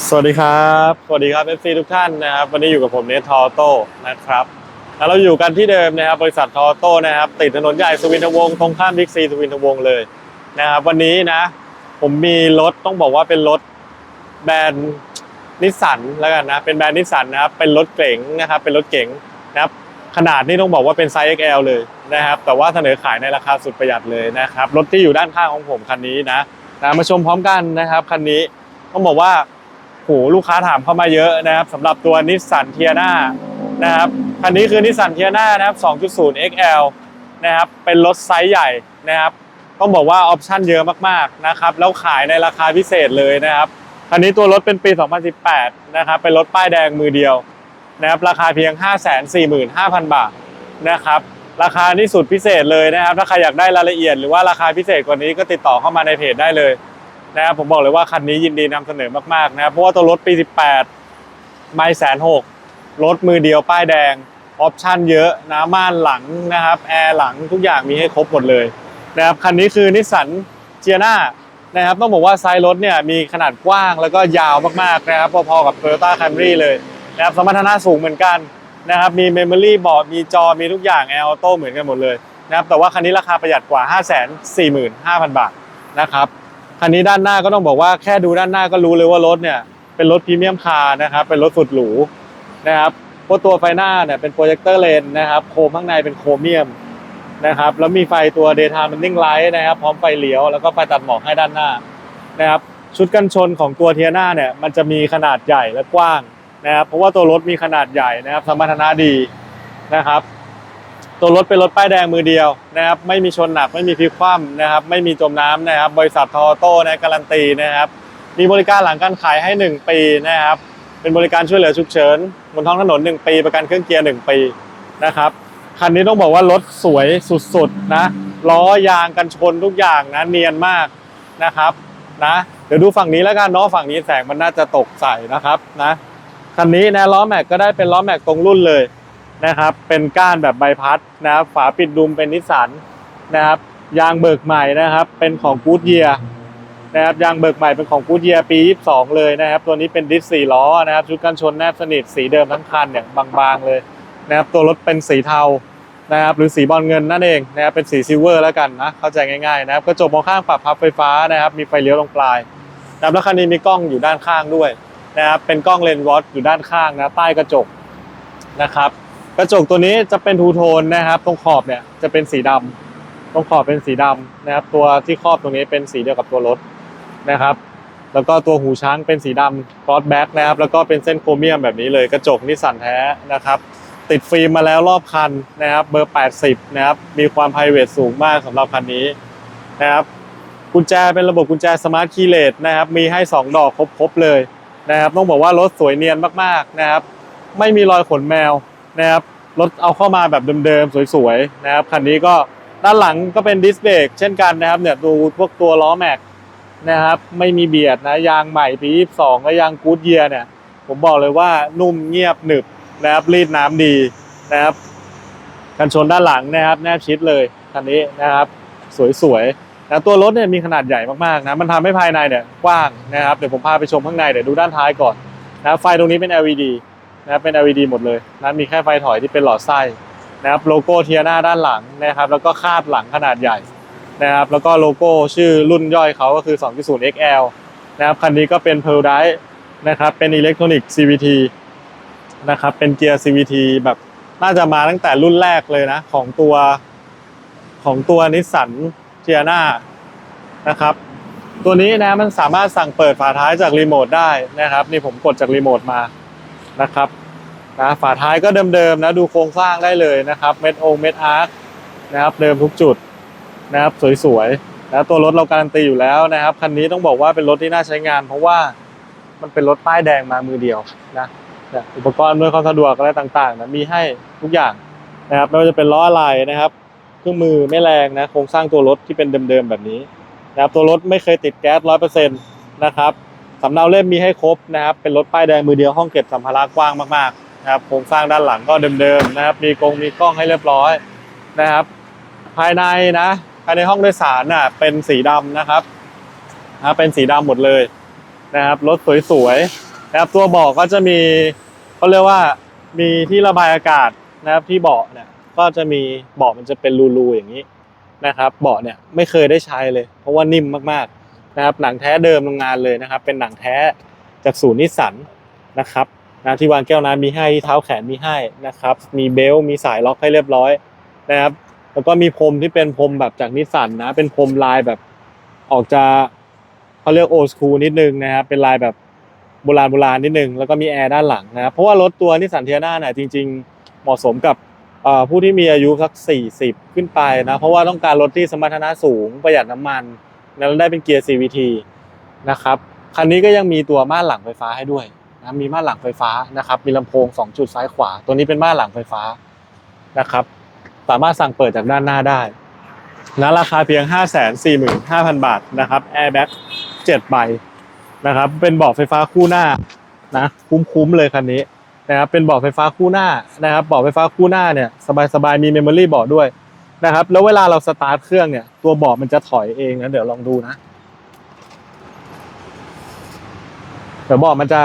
สวัสดีครับ สวัสดีครับ FC ทุกท่านนะครับ วันนี้อยู่กับผมเนททอโต้นะครับแล้วเราอยู่กันที่เดิมนะครับ บริษัททอโต้นะครับ ติดถนนใหญ่สุวินทวงศ์ตรงข้ามบิ๊กซีสุวินทวงศ์เลยนะครับ วันนี้นะ ผมมีรถต้องบอกว่าเป็นรถแบรนด์นิสสันแล้วกันนะ เป็นแบรนด์นิสสันนะครับ เป็นรถเก๋งนะครับ เป็นรถเก๋งนะครับ ขนาดนี่ต้องบอกว่าเป็นไซส์ XL เลยนะครับ แต่ว่าเสนอขายในราคาสุดประหยัดเลยนะครับ รถที่อยู่ด้านข้างของผมคันนี้นะนะ มาชมพร้อมกันนะครับ คันนี้ต้องบอกว่า โหลูกค้าถามเข้ามาเยอะนะครับสำหรับตัวนิสสันเทียนานะครับคันนี้คือนิสสันเทียนานะครับ 2.0 XL นะครับเป็นรถไซส์ใหญ่นะครับต้องบอกว่าออปชั่นเยอะมากๆนะครับแล้วขายในราคาพิเศษเลยนะครับคันนี้ตัวรถเป็นปี 2018 นะครับเป็นรถป้ายแดงมือเดียวนะครับราคาเพียง 545,000 บาทนะครับราคานี่สุดพิเศษเลยนะครับ ถ้าใครอยากได้รายละเอียดหรือว่าราคาพิเศษกว่านี้ก็ติดต่อเข้ามาในเพจได้เลย นะครับผมบอกเลยว่าคันนี้ยินดีนำเสนอมากๆนะครับเพราะว่าตัวรถปี 18 ไม่แสนหกรถมือเดียวป้ายแดงออปชั่นเยอะน้ำม่านหลังนะครับแอร์หลังทุกอย่างมีให้ครบหมดเลยนะครับคันนี้คือนิสสันเจียนานะครับต้องบอกว่าไซส์รถเนี่ยมีขนาดกว้างแล้วก็ยาวมากๆนะครับพอๆกับ Toyota Camry เลยนะครับสมรรถนะสูงเหมือนกันนะครับมี Memory บอร์ดมีจอมีทุกอย่างแอร์ออโต้เหมือนกันหมดเลยนะครับแต่ว่าคันนี้ราคาประหยัดกว่า 545,000 บาทนะครับ คันนี้ด้านหน้าก็ต้องบอกว่าแค่ดูด้านหน้าก็รู้เลยว่ารถเนี่ยเป็นรถพรีเมียมคาร์นะครับเป็นรถสุดหรูนะครับเพราะตัวไฟหน้าเนี่ยเป็นโปรเจคเตอร์เลนนะครับโคมข้างในเป็นโครเมียมนะครับแล้วมีไฟตัว daytime running light นะครับพร้อมไฟเลี้ยวแล้วก็ไฟตัดหมอกให้ด้านหน้านะครับชุดกันชนของตัวเทียน่าเนี่ยมันจะมีขนาดใหญ่และกว้างนะครับเพราะว่าตัวรถมีขนาดใหญ่นะครับสมรรถนะดีนะครับ ตัวรถเป็นรถป้ายแดงมือเดียวนะครับไม่มีชนหนักไม่มีพลิกคว่ำนะครับไม่มีจมน้ำนะครับบริษัททอโต้นะการันตีนะครับมีบริการหลังการขายให้ 1 ปีนะครับเป็นบริการช่วยเหลือฉุกเฉินบนท้องถนน 1 ปีประกันเครื่องเกียร์ 1 ปีนะครับคันนี้ต้องบอกว่ารถสวยสุดๆนะล้อยางกันชนทุกอย่างนะเนียนมากนะครับนะเดี๋ยวดูฝั่งนี้แล้วกันเนาะฝั่งนี้แสงมันน่าจะตกใส่นะครับนะคันนี้นะล้อแม็กก็ได้เป็นล้อแม็กตรงรุ่นเลย นะครับ เป็นก้านแบบใบพัดนะครับ ฝาปิดดุมเป็นนิสสันนะครับ ยางเบิกใหม่นะครับ เป็นของกู๊ดเยียนะครับ ยางเบิกใหม่เป็นของกู๊ดเยียปี 22 เลยนะครับ ตัวนี้เป็นดิสสี่ล้อนะครับ ชุดกันชนแนบสนิท สีเดิมทั้งคันเนี่ยบางๆเลยนะครับ ตัวรถเป็นสีเทานะครับหรือสีบอลเงินนั่นเองนะครับเป็นสีซิลเวอร์แล้วกันนะเข้าใจง่ายๆนะครับกระจกมองข้างปรับพับไฟฟ้านะครับมีไฟเลี้ยวตรงปลายนะครับแล้วคันนี้มีกล้องอยู่ด้านข้างด้วยนะครับเป็นกล้องเลนส์วอตอยู่ด้านข้างนะใต้กระจกนะครับ กระจกตัวนี้จะเป็นทูโทนนะครับ ตรงขอบเนี่ยจะเป็นสีดำตรงขอบเป็นสีดำนะครับ ตัวที่ครอบตรงนี้เป็นสีเดียวกับตัวรถนะครับ แล้วก็ตัวหูช้างเป็นสีดำกอสแบ็กนะครับ แล้วก็เป็นเส้นโครเมียมแบบนี้เลยกระจกนิสสันแท้นะครับ ติดฟิล์มมาแล้วรอบคันนะครับ เบอร์ 80 นะครับ มีความ p r i v a t สูงมากสำหรับคันนี้นะครับกุญแจเป็นระบบกุญแจสมาร์ทคีย์เลสนะครับ มีให้ 2 ดอกครบๆเลยนะครับ ต้องบอกว่ารถสวยเนียนมากๆนะครับ ไม่มีรอยขนแมว นะครับรถเอาเข้ามาแบบเดิมๆสวยๆนะครับคันนี้ก็ด้านหลังก็เป็นดิสเบรกเช่นกันนะครับเนี่ยดูพวกตัวล้อแม็กนะครับไม่มีเบียดนะยางใหม่ปี 22 และยางกู๊ดเยียร์เนี่ย ผมบอกเลยว่านุ่มเงียบหนึบนะครับรีดน้ำดีนะครับกันชนด้านหลังนะครับ แนบชิดเลยคันนี้นะครับ สวยๆนะตัวรถเนี่ยมีขนาดใหญ่มากๆนะมันทำให้ภายในเนี่ยกว้างนะครับเดี๋ยวผมพาไปชมข้างในเดี๋ยวดูด้านท้ายก่อนนะไฟตรงนี้เป็น LED นะครับเป็น LED หมดเลยนะมีแค่ไฟถอยที่เป็นหลอดไส้นะครับโลโก้เทียนาด้านหลังนะครับ แล้วก็คาดหลังขนาดใหญ่นะครับ แล้วก็โลโก้ชื่อรุ่นย่อยเขาก็คือ 2.0 XL นะครับคันนี้ก็เป็น Pearl d i นะครับเป็นอิเล็กทรอนิกส์ CVT นะครับเป็นเกียร์ CVT แบบน่าจะมาตั้งแต่รุ่นแรกเลยนะ ของตัวของตัวนิสสันเทียนานะครับตัวนี้นะมันสามารถสั่งเปิดฝาท้ายจากรีโมทได้นะครับ นี่ผมกดจากรีโมทมา นะครับนะฝาท้ายก็เดิมๆนะดูโครงสร้างได้เลยนะครับเม็ดองเม็ดอาร์คนะครับเดิมทุกจุดนะครับสวยๆนะตัวรถเราการันตีอยู่แล้วนะครับคันนี้ต้องบอกว่าเป็นรถที่น่าใช้งาน เพราะว่ามันเป็นรถป้ายแดงมามือเดียวนะอุปกรณ์อำนวยความสะดวกอะไรต่างๆนะมีให้ทุกอย่างนะครับไม่ว่าจะเป็นล้ออะไรนะครับ เครื่องมือไม่แรงนะโครงสร้างตัวรถที่เป็นเดิมๆแบบนี้นะครับตัวรถไม่เคยติดแก๊สร้อยเปอร์เซ็นต์นะครับ สำเนาเล่มมีให้ครบนะครับ เป็นรถป้ายแดงมือเดียวห้องเก็บสัมภาระกว้างมากๆนะครับโครงสร้างด้านหลังก็เดิมๆนะครับ มีกรงมีกล้องให้เรียบร้อยนะครับ ภายในนะภายในห้องโดยสารน่ะเป็นสีดำนะครับนะเป็นสีดำหมดเลยนะครับ รถสวยๆนะครับตัวเบาะก็จะมีเขาเรียกว่ามีที่ระบายอากาศนะครับที่เบาะเนี่ยก็จะมีเบาะมันจะเป็นรูๆอย่างนี้นะครับ เบาะเนี่ยไม่เคยได้ใช้เลย เพราะว่านิ่มมากๆ นะครับหนังแท้เดิมโรงงานเลยนะครับ เป็นหนังแท้จากศูนย์นิสสันนะครับนะที่วางแก้วน้ำมีให้ที่เท้าแขนมีให้นะครับ มีเบล์มีสายล็อกให้เรียบร้อยนะครับ แล้วก็มีพรมที่เป็นพรมแบบจากนิสสันนะ เป็นพรมลายแบบออกจะเขาเรียกโอ c คูนิดนึงนะครับ เป็นลายแบบโบราณโบราณนิดนึง แล้วก็มีแอร์ด้านหลังนะครับ เพราะว่ารถตัวนิสสันเทียนาเนี่ยจริง ๆ เหมาะสมกับผู้ที่มีอายุสัก 40 ขึ้นไปนะ เพราะว่าต้องการรถที่สมรรถนะสูงประหยัดน้ำมัน แล้วได้เป็นเกียร์ CVT นะครับคันนี้ก็ยังมีตัวม่านหลังไฟฟ้าให้ด้วยนะมีม่านหลังไฟฟ้านะครับ มีลำโพง 2 จุดซ้ายขวา ตัวนี้เป็นม่านหลังไฟฟ้านะครับ สามารถสั่งเปิดจากด้านหน้าได้นะราคาเพียง 545,000 บาทนะครับ Airbag 7ใบนะครับ เป็นเบาะไฟฟ้าคู่หน้านะคุ้มๆเลยคันนี้นะครับเป็นเบาะไฟฟ้าคู่หน้านะครับเบาะไฟฟ้าคู่หน้าเนี่ยสบายๆมีเมมโมรี่เบาะด้วย นะครับ แล้วเวลาเราสตาร์ทเครื่องเนี่ย ตัวเบาะมันจะถอยเองนะ เดี๋ยวลองดูนะ เดี๋ยวเบาะมันจะ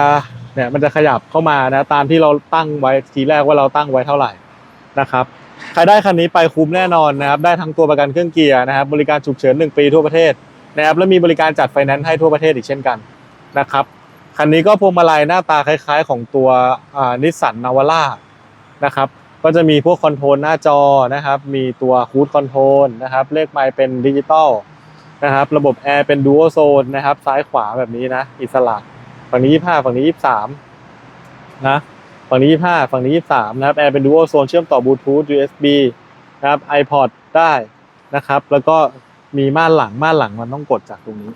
เนี่ยมันจะขยับเข้ามานะ ตามที่เราตั้งไว้ทีแรกว่าเราตั้งไว้เท่าไหร่นะครับใครได้คันนี้ไปคุ้มแน่นอนนะครับ ได้ทั้งตัวประกันเครื่องเกียร์นะครับ บริการฉุกเฉิน1ปีทั่วประเทศนะครับและมีบริการจัดไฟแนนซ์ให้ทั่วประเทศอีกเช่นกันนะครับคันนี้ก็พวงมาลัยหน้าตาคล้าย ๆ ของตัวนิสสันนาวาร่านะครับ ก็จะมีพวกคอนโทรลหน้าจอนะครับ มีตัวคูดคอนโทรลนะครับ เลขไมล์เป็นดิจิตอลนะครับ ระบบแอร์เป็นดู a l โซนนะครับ ซ้ายขวาแบบนี้นะ อิสระฝั่งนี้ 25 ฝั่งนี้ 23 นะ ฝั่งนี้ 25 ฝั่งนี้ 23 นะครับ แอร์เป็น dual zone เชื่อมต่อบลูทูธ USB นะครับ iPod ได้นะครับ แล้วก็มีม่านหลัง ม่านหลังมันต้องกดจากตรงนี้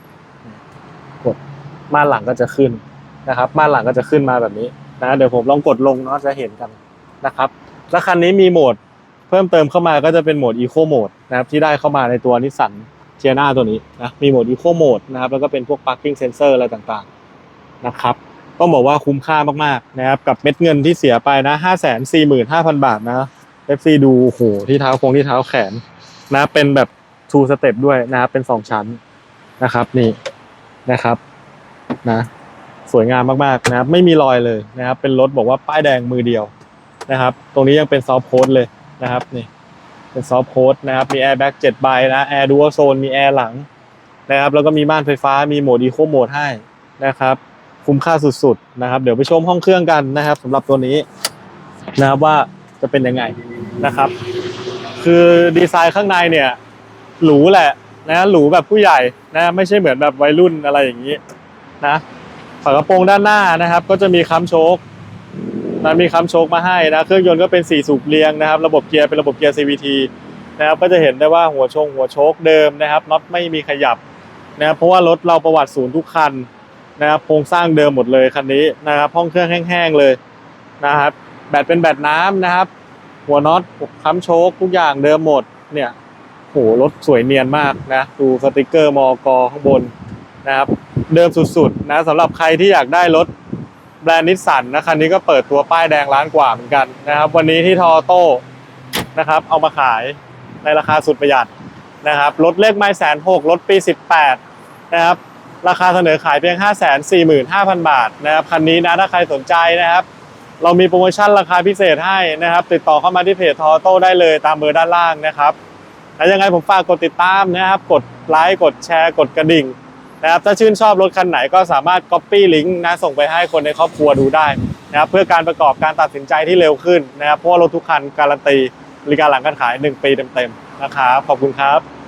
กด ม่านหลังก็จะขึ้นนะครับ ม่านหลังก็จะขึ้นมาแบบนี้นะ เดี๋ยวผมลองกดลงเนาะ จะเห็นกันนะครับ แล้วคันนี้มีโหมดเพิ่มเติมเข้ามาก็จะเป็นโหมด Eco Mode นะครับที่ได้เข้ามาในตัวนิสสันเทียนาตัวนี้นะมีโหมด Eco Mode นะครับแล้วก็เป็นพวก Parking Sensor อะไรต่างๆนะครับต้องบอกว่าคุ้มค่ามากๆนะครับกับเม็ดเงินที่เสียไปนะห้าแสนสี่หมื่นห้าพันบาทนะ FC ดูโอ้โหที่เท้าคงที่เท้าแขนนะเป็นแบบ two step ด้วยนะครับเป็นสองชั้นนะครับนี่นะครับนะสวยงามมากๆนะครับไม่มีรอยเลยนะครับเป็นรถบอกว่าป้ายแดงมือเดียว นะครับ ตรงนี้ยังเป็นซอฟต์โค้ดเลยนะครับนี่เป็นซอฟต์โค้ดนะครับ มีแอร์แบ็กเจ็ดใบนะแอร์ดู l โซนมีแอร์หลังนะครับ แล้วก็มีม่านไฟฟ้ามีโหมดอีโคโหมดให้นะครับ คุ้มค่าสุดๆนะครับ เดี๋ยวไปชมห้องเครื่องกันนะครับสำหรับตัวนี้นะครับว่าจะเป็นยังไงนะครับ คือดีไซน์ข้างในเนี่ยหรูแหละนะหรูแบบผู้ใหญ่นะไม่ใช่เหมือนแบบวัยรุ่นอะไรอย่างนี้นะฝากระโปรงด้านหน้านะครับ ก็จะมีค้ำโชค นะมีค้ำโชคมาให้นะเครื่องยนต์ก็เป็น 4 สูบเรียงนะครับ ระบบเกียร์เป็นระบบเกียร์ CVT นะครับก็จะเห็นได้ว่าหัวชงหัวโชคเดิมนะครับน็อตไม่มีขยับนะครับเพราะว่ารถเราประวัติศูนย์ทุกคันนะครับโครงสร้างเดิมหมดเลยคันนี้นะครับห้องเครื่องแห้งๆเลยนะครับแบตเป็นแบตน้ำนะครับ หัวน็อตค้ำโชคทุกอย่างเดิมหมดเนี่ยโหรถสวยเนียนมากนะดูสติกเกอร์มอกข้างบนนะครับเดิมสุดๆนะสำหรับใครที่อยากได้รถ แบรนด์นิสสันนะคันนี้ก็เปิดตัวป้ายแดงล้านกว่าเหมือนกันนะครับ วันนี้ที่ทอโต้นะครับ เอามาขายในราคาสุดประหยัดนะครับรถเลขไม้แสนหกรถปี 18 นะครับ ราคาเสนอขายเพียง 5 4 5 0 0 0 บาทนะครับคันนี้นะถ้าใครสนใจนะครับ เรามีโปรโมชั่นราคาพิเศษให้นะครับ ติดต่อเข้ามาที่เพจทอโต้ได้เลยตามเบอร์ด้านล่างนะครับแล้วยังไงผมฝากกดติดตามนะครับ กดไลค์กดแชร์ กดกระดิ่ง นะครับถ้าชื่นชอบรถคันไหนก็สามารถ Copy ลิงก์นะส่งไปให้คนในครอบครัวดูได้นะครับเพื่อการประกอบการตัดสินใจที่เร็วขึ้นนะครับเพราะว่ารถทุกคันการันตีบริการหลังการขาย 1 ปีเต็มๆนะครับขอบคุณครับ